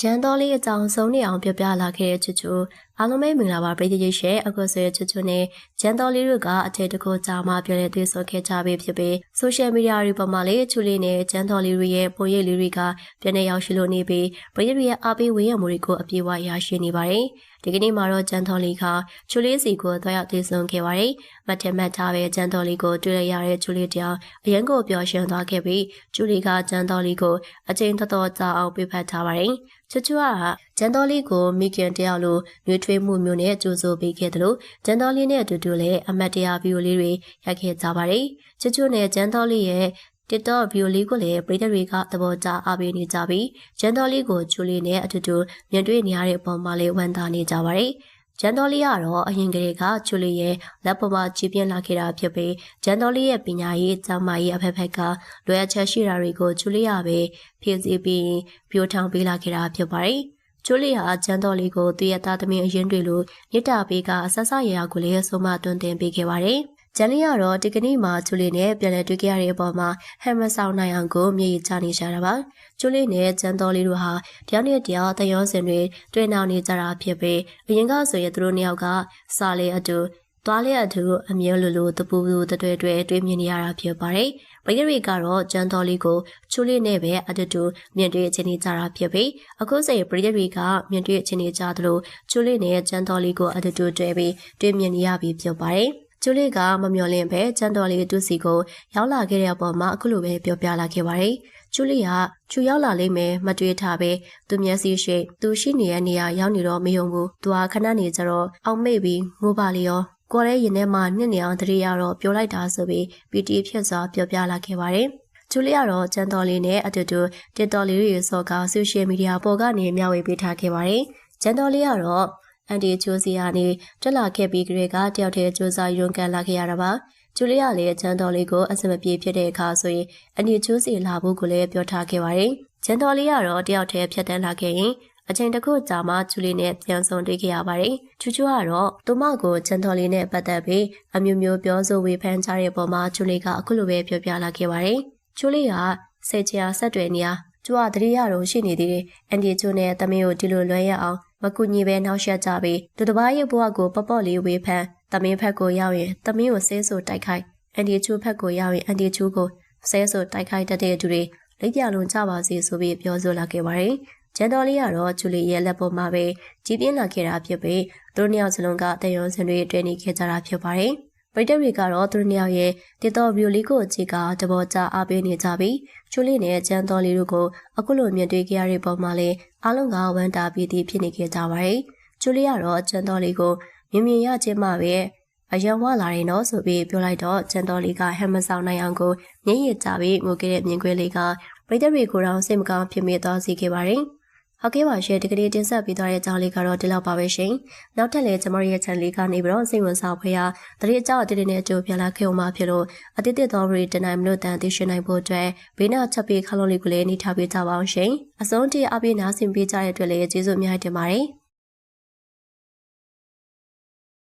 ဂျန်တော်လေးအကြောင်းဆုံးနေအောင်ပြောပြလာခဲ့တဲ့ချူချူ အားလုံးပဲမင်္ဂလာပါပရိသတ်ရှယ်အခုဆိုရချူချူနဲ့ဂျန်တော်လေးတို့ကအထက်တစ်ခုကြာမှပြောတဲ့တွေ့ဆုံခဲ့ကြပြီဖြစ်ပြီးဆိုရှယ်မီဒီယာတွေပေါ်မှာလည်းချူလေးနဲ့ဂျန်တော်လေးတို့ရဲ့ပုံရိပ်လေးတွေကပြန်နေရောက်ရှိလို့နေပြီးပရိသတ်ရဲ့အားပေးဝေးရမှုတွေကိုအပြည့်အဝရရှိနေပါတယ်ဒီကနေ့မှာတော့ဂျန်တော်လေးကချူလေးစီကိုတွားရောက်တွေ့ဆုံခဲ့ပါတယ်မတ်ထမတ်ထားပဲဂျန်တော်လေးကိုတွေ့ရရတဲ့ချူလေးတောင်အရင်ကပျော်ရွှင်သွားခဲ့ပြီးချူလေးကဂျန်တော်လေးကိုအချိန်တော်တော်ကြာအောင်ပြဖက်ထားပါတယ်ချွချွက ဂျန်တော်လေးကိုမိခင်တယောက်လိုနှွေးထွေးမှုမျိုးနဲ့ကြိုးဆိုပေးခဲ့တယ်လို့ဂျန်တော်လေးနဲ့အတူတူလည်းအမတ်တရားဗီဒီယိုလေးတွေရိုက်ခဲ့ကြပါတယ်ချွချွနဲ့ဂျန်တော်လေးရဲ့ TikTok ဗီဒီယိုလေးကိုလည်းပရိသတ်တွေကသဘောကျအားပေးနေကြပြီးဂျန်တော်လေးကိုချူလေးနဲ့အတူတူမြင်တွေ့နေရတဲ့အပေါ်မှာလည်းဝမ်းသာနေကြပါတယ်ဂျန်တော်လေးကတော့အရင်ကတည်းကချူလေးရဲ့လက်ပေါ်မှာကြီးပြင်းလာခဲ့တာဖြစ်ပြီးဂျန်တော်လေးရဲ့ပညာရေး၊ကျောင်းမရေးအဖက်ဖက်ကလွယ်အချက်ရှိတာတွေကိုချူလေးရပဲဖြည့်ဆည်းပြီးပြိုထောင်ပေးလာခဲ့တာဖြစ်ပါတယ်။ ကျိုးလေးဟာဂျန်တော်လေးကိုသူ့ရဲ့သားသမီးအရင်တွေလိုမြစ်တာပေးကအဆဆရရကိုလည်းဆုံးမတွင်တင်ပေးခဲ့ပါတယ်။ဂျန်လေးကတော့ဒီကနေ့မှကျိုးလေးနဲ့ပြန်လည်တွေ့ကြရတဲ့အပေါ်မှာဟမ်မဆောင်နိုင်အောင်ကိုမြေကြီးချနေရှာတာပါ။ကျိုးလေးနဲ့ဂျန်တော်လေးတို့ဟာတယောက်နဲ့တယောက်တရောစင်တွေတွေ့နောက်နေကြတာဖြစ်ပြီးအရင်ကဆိုရင်သူတို့နှစ်ယောက်ကစာလေးအတူ သွားလျက်သူအမြဲလိုလိုတပူပူတတွေ့တွေ့တွေ့မြင်နေရတာဖြစ်ပါတယ်။ပရိရိကတော့ကျန်တော်လေးကိုချူလေးနဲ့ပဲအတူတူမြင်တွေ့ချင်းနေကြတာဖြစ်ပြီးအခုစိတ်ပရိရိကမြင်တွေ့ချင်းနေကြသလိုချူလေးနဲ့ကျန်တော်လေးကိုအတူတူတွေ့ပြီးတွေ့မြင်နေရပြီဖြစ်ပါတယ်။ကျူလေးကမမျော်လင့်ပဲကျန်တော်လေးတူစီကိုရောက်လာခဲ့တဲ့အပေါ်မှာအခုလိုပဲပြောပြလာခဲ့ပါတယ်။ကျူလေးကချူရောက်လာလိမ့်မယ်မတွေးထားပဲသူမျက်စိရှိသူရှိနေတဲ့နေရာရောက်နေတော့မယုံဘူး။သူကခဏနေကြတော့အောင်မေ့ပြီးငိုပါလေရော ကိုယ်ရဲ့ရင်ထဲမှာညစ်နေအောင်တရေရတော့ပြောလိုက်တာဆိုပြီး PT ဖြစ်စွာပြောပြလာခဲ့ပါတယ်။ဂျူလီကတော့ကျန်တော်လေးနဲ့အတူတူတစ်တော်လေးတွေစော်ကဆိုရှယ်မီဒီယာပေါ်ကနေမျှဝေပေးထားခဲ့ပါတယ်။ကျန်တော်လေးကတော့အန်တီချိုးစီကနေတက်လာခဲ့ပြီးကလေးကတယောက်တည်းစူးစမ်းရုန်းကန်လာခဲ့ရတာပါ။ဂျူလီကလည်းကျန်တော်လေးကိုအစမပြေဖြစ်တဲ့အခါဆိုရင်အန်တီချိုးစီလာဖို့ကိုလည်းပြောထားခဲ့ပါတယ်။ကျန်တော်လေးကတော့တယောက်တည်းဖြတ်တန်းလာခဲ့ရင် အချိန်တစ်ခုကြာမှကျူလီနဲ့ပြန်ဆုံတွေ့ခဲ့ရပါတယ်။ချူချူကတော့သူမကိုချန်တော်လေးနဲ့ပတ်သက်ပြီးအမျိုးမျိုးပြောဆိုဝေဖန်ကြတဲ့ပုံမှာကျူလီကအခုလိုပဲပြောပြလာခဲ့ပါတယ်။ကျူလီကစိတ်ချဆက်တွေနေရကျူကတတိယတော့ရှိနေသေးတယ်။အန်ဒီကျူနဲ့တမင်းကိုဒီလိုလွှဲရအောင်မကူညီပဲနှောက်ရှက်ကြပြီးသူတစ်ပါးရဲ့ဘဝကိုပပော့လေးဝေဖန်တမင်းဖက်ကိုရောက်ရင်တမင်းကိုဆဲဆိုတိုက်ခိုက်အန်ဒီကျူဖက်ကိုရောက်ရင်အန်ဒီကျူကိုဆဲဆိုတိုက်ခိုက်တတ်တဲ့သူတွေလက်ပြလုံးကြပါစေဆိုပြီးပြောဆိုလာခဲ့ပါတယ်။ ဂျန်တော်လေးကတော့ဂျူလီရဲ့လက်ပေါ်မှာပဲကြီးပြင်းလာခဲ့တာဖြစ်ပြီးသူတို့နှစ်ယောက်စလုံးကတယုံစင်တွေတွေ့နေခဲ့ကြတာဖြစ်ပါတယ်။ပရိသတ်တွေကတော့သူတို့နှစ်ယောက်ရဲ့တစ်တော်ဗီယိုလေးကိုကြည့်ကတဘောကြအားပေးနေကြပြီးဂျူလီနဲ့ဂျန်တော်လေးတို့ကိုအခုလိုမြင်တွေ့ခဲ့ရတဲ့ပုံမှာလည်းအားလုံးကဝမ်းတာပြီးသည်ဖြစ်နေခဲ့ကြပါတယ်။ဂျူလီကတော့ဂျန်တော်လေးကိုမြင်မြင်ရချင်းမှပဲအယံဝလာရင်တော့ဆိုပြီးပြောလိုက်တော့ဂျန်တော်လေးကဟမ်မဆောင်နိုင်အောင်ကိုမျက်ရည်ကျပြီးငိုခဲ့တဲ့မြင်ကွင်းလေးကပရိသတ်တွေကိုတော့စိတ်မကောင်းဖြစ်မိသွားစေခဲ့ပါတယ်။ ဟုတ်ကဲ့ပါရှင်ဒီကနေ့တင်ဆက်ပေးသွားတဲ့အကြောင်းလေးကတော့ဒီလောက်ပါပဲရှင်နောက်ထပ်လည်းကျမတို့ရဲ့ channel လေးကနေပြီးတော့စိတ်ဝင်စားဖွယ်ရာတတိအကြောင်းအတိတ်နဲ့အကျိုးပြလာခဲ့အောင်မှာဖြစ်လို့အတိတ်တော်ရီတနိုင်မလို့တန်သိရှိနိုင်ဖို့အတွက်ဘေးနာချက်ပေးခလုံးလေးကိုလည်းနှိထားပေးကြပါအောင်ရှင်အစုံတည်းအပိနာဆင်ပေးကြတဲ့အတွက်လည်းကျေးဇူးအများကြီးတင်ပါတယ်